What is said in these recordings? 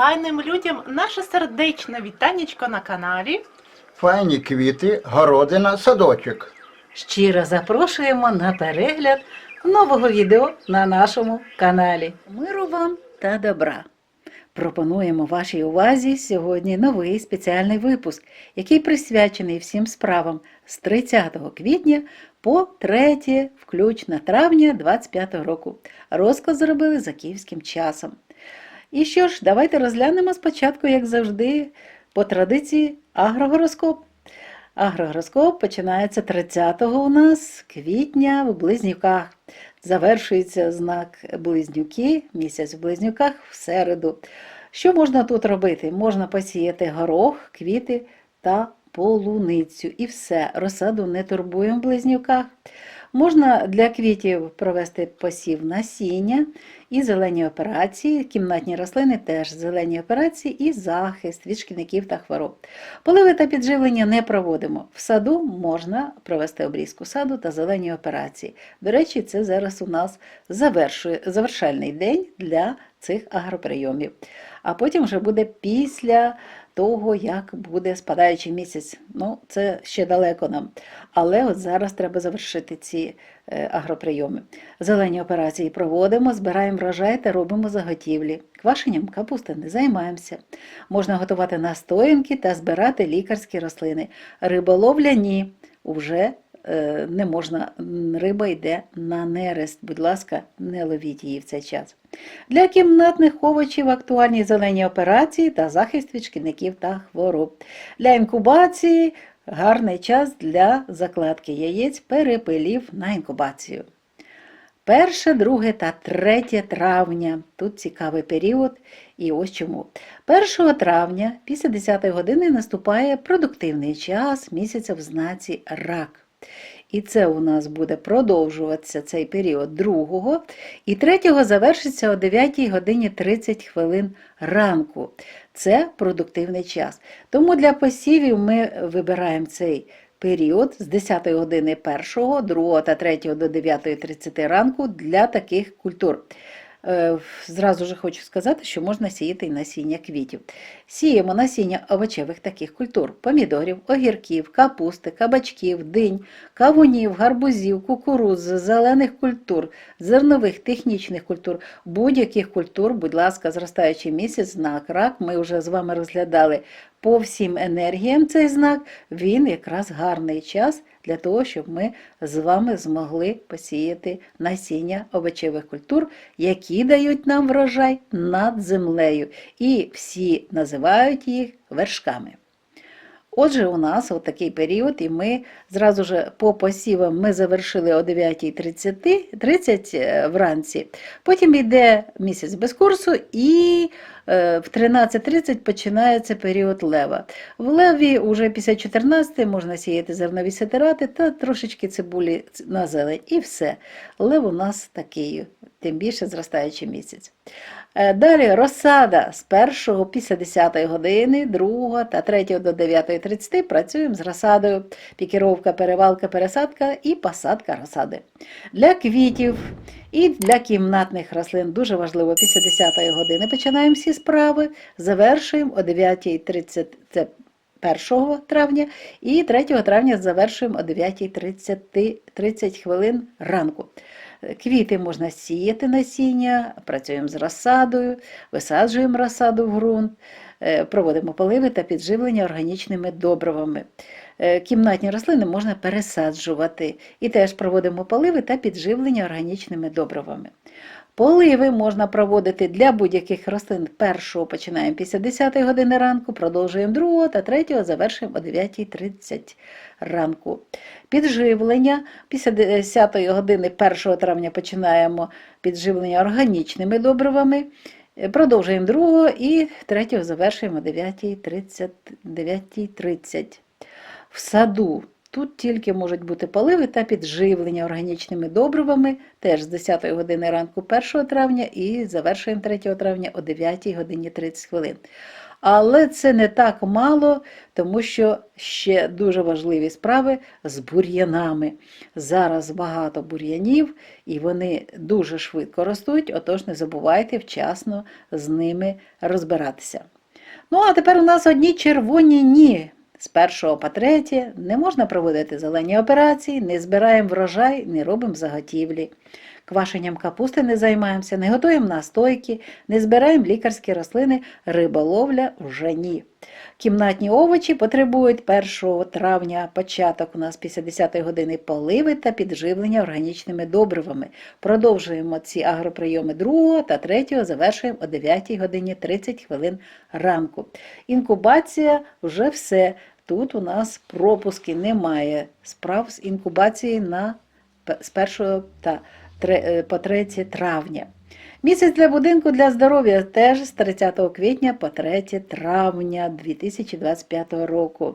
файним людям наше сердечне вітанечко на каналі. Файні квіти, городина, садочок. Щиро запрошуємо на перегляд нового відео на нашому каналі. Миру вам та добра! Пропонуємо вашій увазі сьогодні новий спеціальний випуск, який присвячений всім справам з 30 квітня по 3 включно травня 25 року. Розклад зробили за київським часом. І що ж, давайте розглянемо спочатку, як завжди, по традиції агрогороскоп. Агрогороскоп починається 30-го у нас квітня в Близнюках. Завершується знак Близнюки, місяць в Близнюках в середу. Що можна тут робити? Можна посіяти горох, квіти та полуницю. І все, розсаду не турбуємо в близнюках. Можна для квітів провести посів насіння і зелені операції, кімнатні рослини теж зелені операції і захист від шкідників та хвороб. Поливи та підживлення не проводимо. В саду можна провести обрізку саду та зелені операції. До речі, це зараз у нас завершальний день для цих агроприйомів. А потім вже буде після того, як буде спадаючий місяць. Ну, це ще далеко нам. Але от зараз треба завершити ці е, агроприйоми. Зелені операції проводимо, збираємо врожай та робимо заготівлі. Квашенням капусти не займаємося. Можна готувати настоянки та збирати лікарські рослини. Риболовля ні. Уже не можна, риба йде на нерест. Будь ласка, не ловіть її в цей час. Для кімнатних овочів актуальні зелені операції та захист від шкідників та хвороб. Для інкубації гарний час для закладки яєць, перепилів на інкубацію. 1, 2 та 3 травня. Тут цікавий період, і ось чому. 1 травня після 10 години наступає продуктивний час місяця в знаці рак. І це у нас буде продовжуватися цей період 2 і 3 завершиться о 9 годині 30 хвилин ранку. Це продуктивний час. Тому для посівів ми вибираємо цей період з 10 години 1, 2 та 3 до 9.30 ранку для таких культур. Е, Зразу ж хочу сказати, що можна сіяти і насіння квітів. Сіємо насіння овочевих таких культур: помідорів, огірків, капусти, кабачків, динь, кавунів, гарбузів, кукурудзи, зелених культур, зернових, технічних культур, будь-яких культур, будь ласка, зростаючий місяць, знак рак. Ми вже з вами розглядали по всім енергіям цей знак. Він якраз гарний час для того, щоб ми з вами змогли посіяти насіння овочевих культур, які дають нам врожай над землею. І всі називають їх вершками. Отже, у нас от такий період, і ми зразу ж по посівам ми завершили о 9.30 30 е, вранці. Потім йде місяць без курсу, і в 13.30 починається період лева. В леві вже після 14 можна сіяти зернові сетерати та трошечки цибулі на зелень. І все. Лев у нас такий, тим більше зростаючий місяць. Е, Далі розсада з 1 після 10 години, 2 та 3 до 9.30 працюємо з розсадою. Пікіровка, перевалка, пересадка і посадка розсади. Для квітів і для кімнатних рослин дуже важливо після 10 години починаємо всі справи, завершуємо о 9.30 це 1 травня і 3 травня завершуємо о 9.30 30 хвилин ранку. Квіти можна сіяти насіння, працюємо з розсадою, висаджуємо розсаду в ґрунт, е, проводимо поливи та підживлення органічними добривами. Е, Кімнатні рослини можна пересаджувати і теж проводимо поливи та підживлення органічними добривами. Поливи можна проводити для будь-яких рослин. Першого починаємо після 10 години ранку, продовжуємо другого та третього завершуємо о 9.30 ранку. Підживлення після 10 години 1 травня починаємо підживлення органічними добривами. Е, Продовжуємо другого і третього завершуємо о 9.30. 9.30. В саду тут тільки можуть бути поливи та підживлення органічними добривами, теж з 10 години ранку 1 травня і завершуємо 3 травня о 9 годині 30 хвилин. Але це не так мало, тому що ще дуже важливі справи з бур'янами. Зараз багато бур'янів, і вони дуже швидко ростуть, отож не забувайте вчасно з ними розбиратися. Ну, а тепер у нас одні червоні ні. З першого по третє не можна проводити зелені операції, не збираємо врожай, не робимо заготівлі. Квашенням капусти не займаємося, не готуємо настойки, не збираємо лікарські рослини, риболовля вже ні. Кімнатні овочі потребують 1 травня, початок у нас після 10 години поливи та підживлення органічними добривами. Продовжуємо ці агроприйоми 2 та 3 завершуємо о 9 годині 30 хвилин ранку. Інкубація вже все. Тут у нас пропуски немає справ з інкубації на з 1 та по 3 травня. Місяць для будинку для здоров'я теж з 30 квітня по 3 травня 2025 року.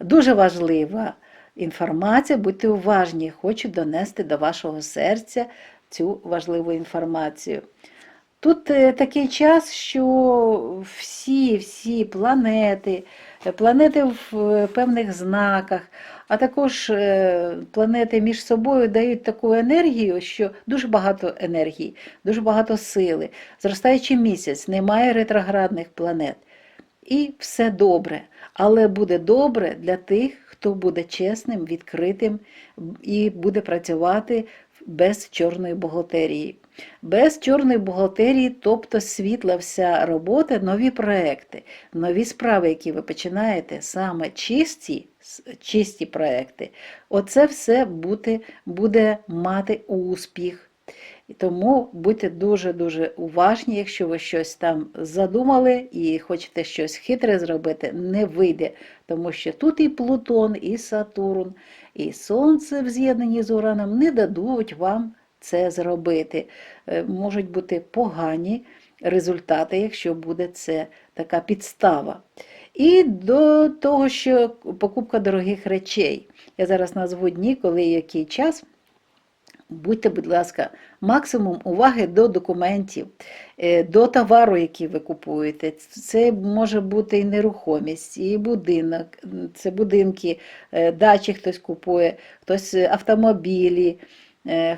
Дуже важлива інформація, будьте уважні, хочу донести до вашого серця цю важливу інформацію. Тут е, такий час, що всі, всі планети, е, планети в е, певних знаках, а також е, планети між собою дають таку енергію, що дуже багато енергії, дуже багато сили. Зростаючий місяць, немає ретроградних планет. І все добре. Але буде добре для тих, хто буде чесним, відкритим і буде працювати без чорної бухгалтерії. Без чорної бухгалтерії, тобто світла вся робота, нові проекти, нові справи, які ви починаєте, саме чисті, чисті проекти, оце все буде, буде мати успіх. І тому будьте дуже-дуже уважні, якщо ви щось там задумали і хочете щось хитре зробити, не вийде, тому що тут і Плутон, і Сатурн, і Сонце в з'єднанні з Ураном не дадуть вам це зробити. Е, Можуть бути погані результати, якщо буде це така підстава. І до того, що покупка дорогих речей. Я зараз назву дні, коли який час. Будьте, будь ласка, максимум уваги до документів, е, до товару, який ви купуєте. Це може бути і нерухомість, і будинок, це будинки, е, дачі хтось купує, хтось автомобілі,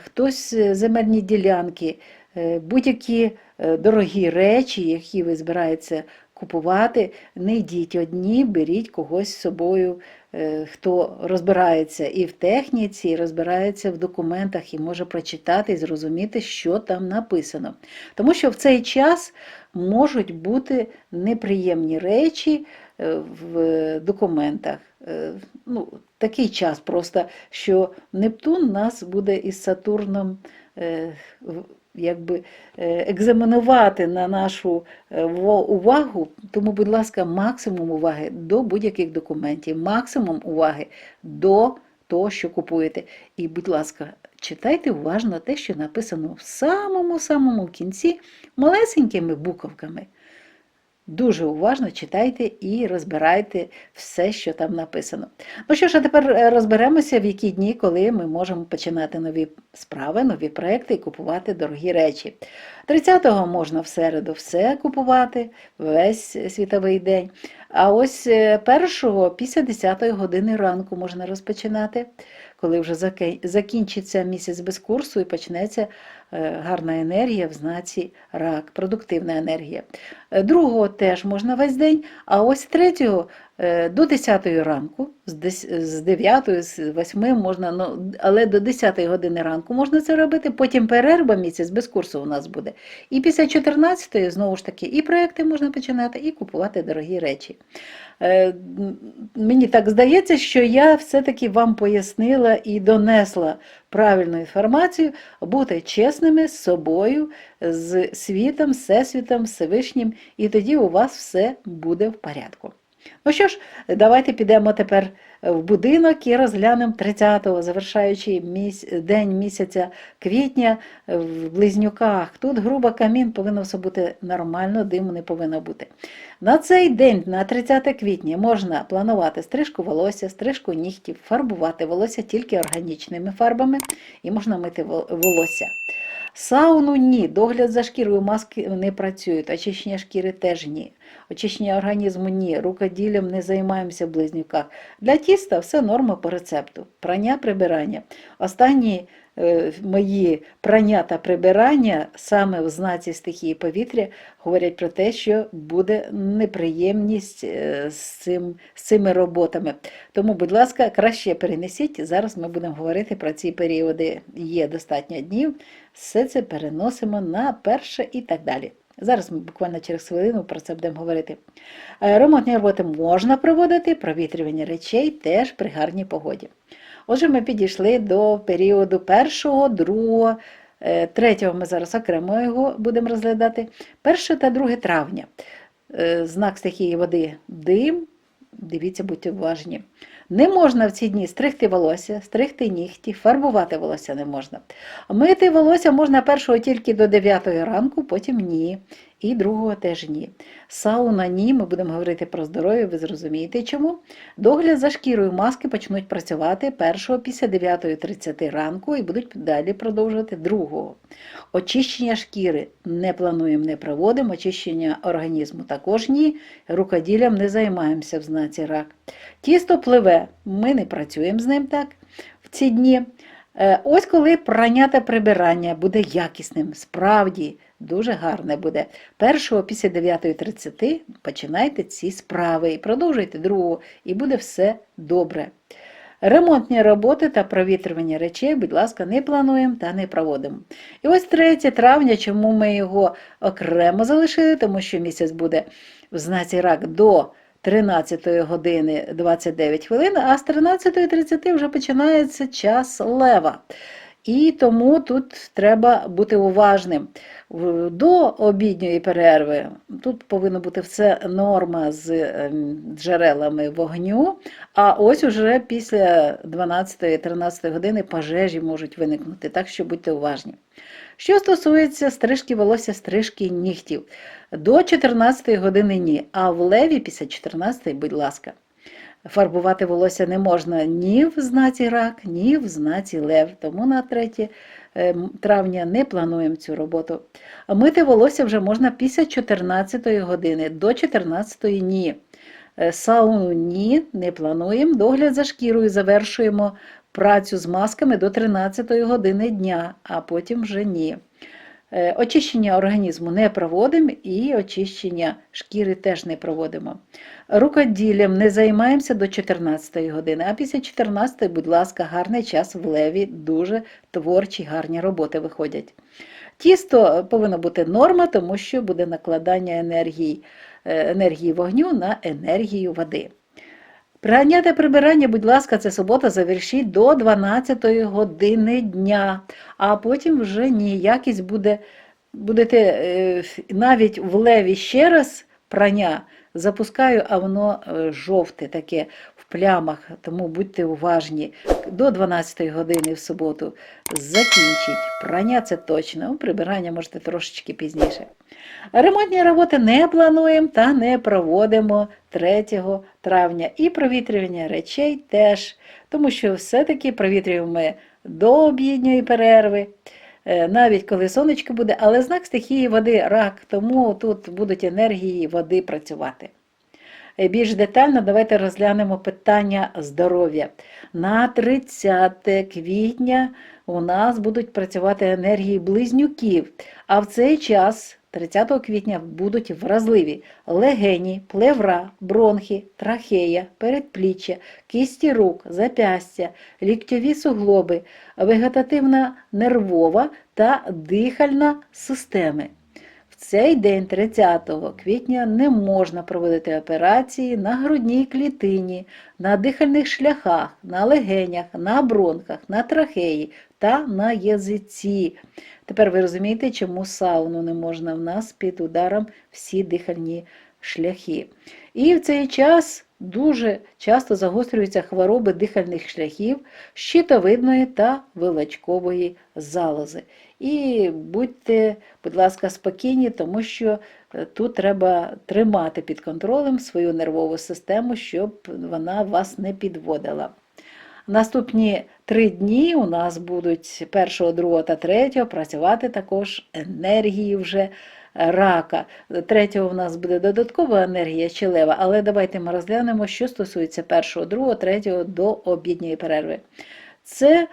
хтось е, земельні ділянки, е, будь-які е, дорогі речі, які ви збираєтеся купувати, не йдіть одні, беріть когось з собою, е, хто розбирається і в техніці, і розбирається в документах, і може прочитати і зрозуміти, що там написано. Тому що в цей час можуть бути неприємні речі е, в документах. Е, Ну, такий час просто, що Нептун нас буде із Сатурном е, якби е, екзаменувати на нашу е, увагу, тому, будь ласка, максимум уваги до будь-яких документів, максимум уваги до того, що купуєте. І, будь ласка, читайте уважно те, що написано в самому-самому кінці малесенькими буковками. Дуже уважно читайте і розбирайте все, що там написано. Ну що ж, а тепер е, розберемося, в які дні, коли ми можемо починати нові справи, нові проекти і купувати дорогі речі. 30-го можна в середу все купувати, весь світовий день. А ось е, першого після 10-ї години ранку можна розпочинати, коли вже закінчиться місяць без курсу і почнеться е, гарна енергія в знаці рак, продуктивна енергія. Е, Другого теж можна весь день, а ось третього до 10 ранку, з дес- 9, з 8 можна, ну, але до 10 години ранку можна це робити, потім перерва місяць без курсу у нас буде. І після 14 знову ж таки і проекти можна починати, і купувати дорогі речі. Е, Мені так здається, що я все-таки вам пояснила і донесла правильну інформацію, бути чесними з собою, з світом, всесвітом, Всевишнім, і тоді у вас все буде в порядку. Ну що ж, давайте підемо тепер в будинок і розглянемо 30-го, завершаючий міс... день місяця квітня в Близнюках. Тут грубо камін повинно все бути нормально, диму не повинно бути. На цей день, на 30 квітня, можна планувати стрижку волосся, стрижку нігтів, фарбувати волосся тільки органічними фарбами і можна мити волосся. Сауну ні, догляд за шкірою маски не працюють, очищення шкіри теж ні. Очищення організму ні, рукоділлям не займаємося близнюках. Для тіста все норма по рецепту. Прання, прибирання. Останні е, мої прання та прибирання саме в знаці стихії повітря говорять про те, що буде неприємність е, з, цим, з цими роботами. Тому, будь ласка, краще перенесіть. Зараз ми будемо говорити про ці періоди. Є достатньо днів. Все це переносимо на перше і так далі. Зараз ми буквально через хвилину про це будемо говорити. Е, Ремонтні роботи можна проводити, провітрювання речей теж при гарній погоді. Отже, ми підійшли до періоду першого, другого, е, третього ми зараз окремо його будемо розглядати. 1 та 2 травня. Е, Знак стихії води дим. Дивіться, будьте уважні. Не можна в ці дні стригти волосся, стригти нігті, фарбувати волосся не можна. Мити волосся можна першого тільки до 9 ранку, потім ні. І другого теж ні. Сауна ні, ми будемо говорити про здоров'я, ви зрозумієте чому. Догляд за шкірою маски почнуть працювати першого після 9.30 ранку і будуть далі продовжувати другого. Очищення шкіри не плануємо, не проводимо, очищення організму також ні. Рукоділлям не займаємося в знаці рак. Тісто пливе, ми не працюємо з ним так в ці дні. Е, Ось коли прання та прибирання буде якісним, справді дуже гарне буде. Першого після 9.30 починайте ці справи і продовжуйте другого, і буде все добре. Ремонтні роботи та провітрювання речей, будь ласка, не плануємо та не проводимо. І ось 3 травня, чому ми його окремо залишили, тому що місяць буде в знаці рак до 13 години 29 хвилин, а з 13.30 вже починається час лева. І тому тут треба бути уважним. До обідньої перерви тут повинна бути все норма з ем, джерелами вогню, а ось уже після 12-13 години пожежі можуть виникнути, так що будьте уважні. Що стосується стрижки волосся, стрижки нігтів, до 14 години ні, а в леві після 14, будь ласка. Фарбувати волосся не можна ні в знаці рак, ні в знаці лев. Тому на 3 е, травня не плануємо цю роботу. А Мити волосся вже можна після 14 години, до 14 ні. Е, Сауну ні, не плануємо. Догляд за шкірою завершуємо працю з масками до 13 години дня, а потім вже ні. Е, Очищення організму не проводимо і очищення шкіри теж не проводимо. Рукоділлям не займаємося до 14 години, а після 14, будь ласка, гарний час в леві, дуже творчі, гарні роботи виходять. Тісто повинно бути норма, тому що буде накладання енергії, е, енергії вогню на енергію води. Прання та прибирання, будь ласка, це субота, завершіть до 12 години дня, а потім вже ніякість буде, будете е, навіть в леві ще раз прання запускаю, а воно е, жовте таке в плямах, тому будьте уважні. До 12 години в суботу закінчіть. Прання це точно, прибирання можете трошечки пізніше. Ремонтні роботи не плануємо та не проводимо 3 травня. І провітрювання речей теж, тому що все-таки провітрюємо ми до обідньої перерви, е, навіть коли сонечко буде, але знак стихії води рак, тому тут будуть енергії води працювати. Е, Більш детально давайте розглянемо питання здоров'я. На 30 квітня у нас будуть працювати енергії близнюків, а в цей час, 30 квітня, будуть вразливі легені, плевра, бронхи, трахея, передпліччя, кісті рук, запястя, ліктьові суглоби, вегетативна нервова та дихальна системи. Цей день, 30 квітня, не можна проводити операції на грудній клітині, на дихальних шляхах, на легенях, на бронхах, на трахеї та на язиці. Тепер ви розумієте, чому сауну не можна в нас під ударом всі дихальні шляхи. І в цей час дуже часто загострюються хвороби дихальних шляхів, щитовидної та вилачкової залози. І будьте, будь ласка, спокійні, тому що е, тут треба тримати під контролем свою нервову систему, щоб вона вас не підводила. Наступні три дні у нас будуть 1, 2 та 3 працювати також енергії вже рака. Третього в нас буде додаткова енергія челева, але давайте ми розглянемо, що стосується 1, 2, 3 до обідньої перерви. Це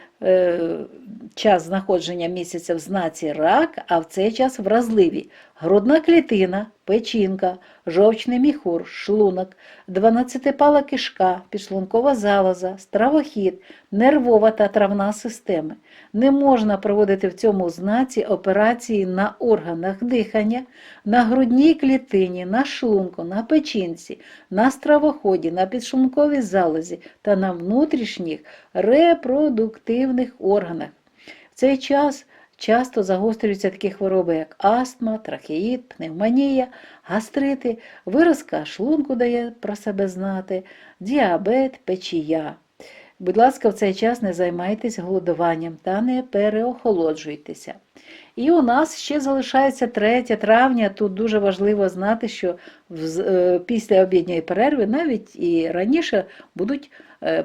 час знаходження місяця в знаці рак, а в цей час вразливі грудна клітина, печінка, жовчний міхур, шлунок, 12-пала кишка, підшлункова залоза, стравохід, нервова та травна системи. Не можна проводити в цьому знаці операції на органах дихання, на грудній клітині, на шлунку, на печінці, на стравоході, на підшлунковій залозі та на внутрішніх репродуктивних органах. В цей час часто загострюються такі хвороби, як астма, трахеїд, пневмонія, гастрити, виразка шлунку дає про себе знати, діабет, печія. Будь ласка, в цей час не займайтесь голодуванням та не переохолоджуйтеся. І у нас ще залишається 3 травня. Тут дуже важливо знати, що е, після обідньої перерви, навіть і раніше, будуть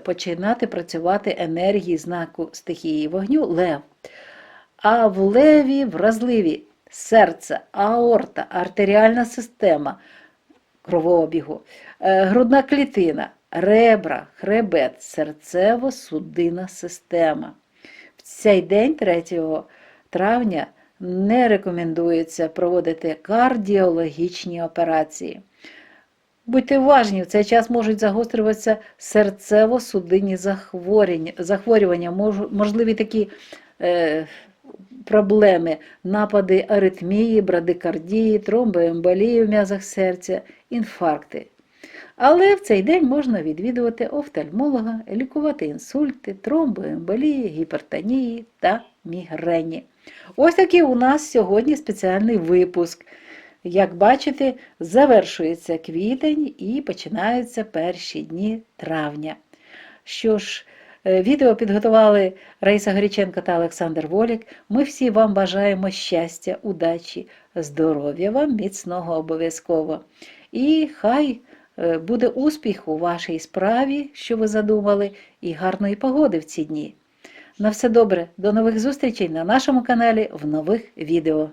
починати працювати енергії знаку стихії вогню лев. А в леві вразливі серце, аорта, артеріальна система кровообігу, е, грудна клітина, ребра, хребет, серцево-судинна система. В цей день, 3 травня, не рекомендується проводити кардіологічні операції. Будьте уважні, в цей час можуть загострюватися серцево-судинні захворювання, можливі такі е, проблеми, напади аритмії, брадикардії, тромбоемболії в м'язах серця, інфаркти. Але в цей день можна відвідувати офтальмолога, лікувати інсульти, тромбоемболії, гіпертонії та мігрені. Ось такий у нас сьогодні спеціальний випуск. Як бачите, завершується квітень і починаються перші дні травня. Що ж, е, відео підготували Раїса Горіченко та Олександр Волік. Ми всі вам бажаємо щастя, удачі, здоров'я вам, міцного обов'язково. І хай е, буде успіх у вашій справі, що ви задумали, і гарної погоди в ці дні. На все добре, до нових зустрічей на нашому каналі в нових відео.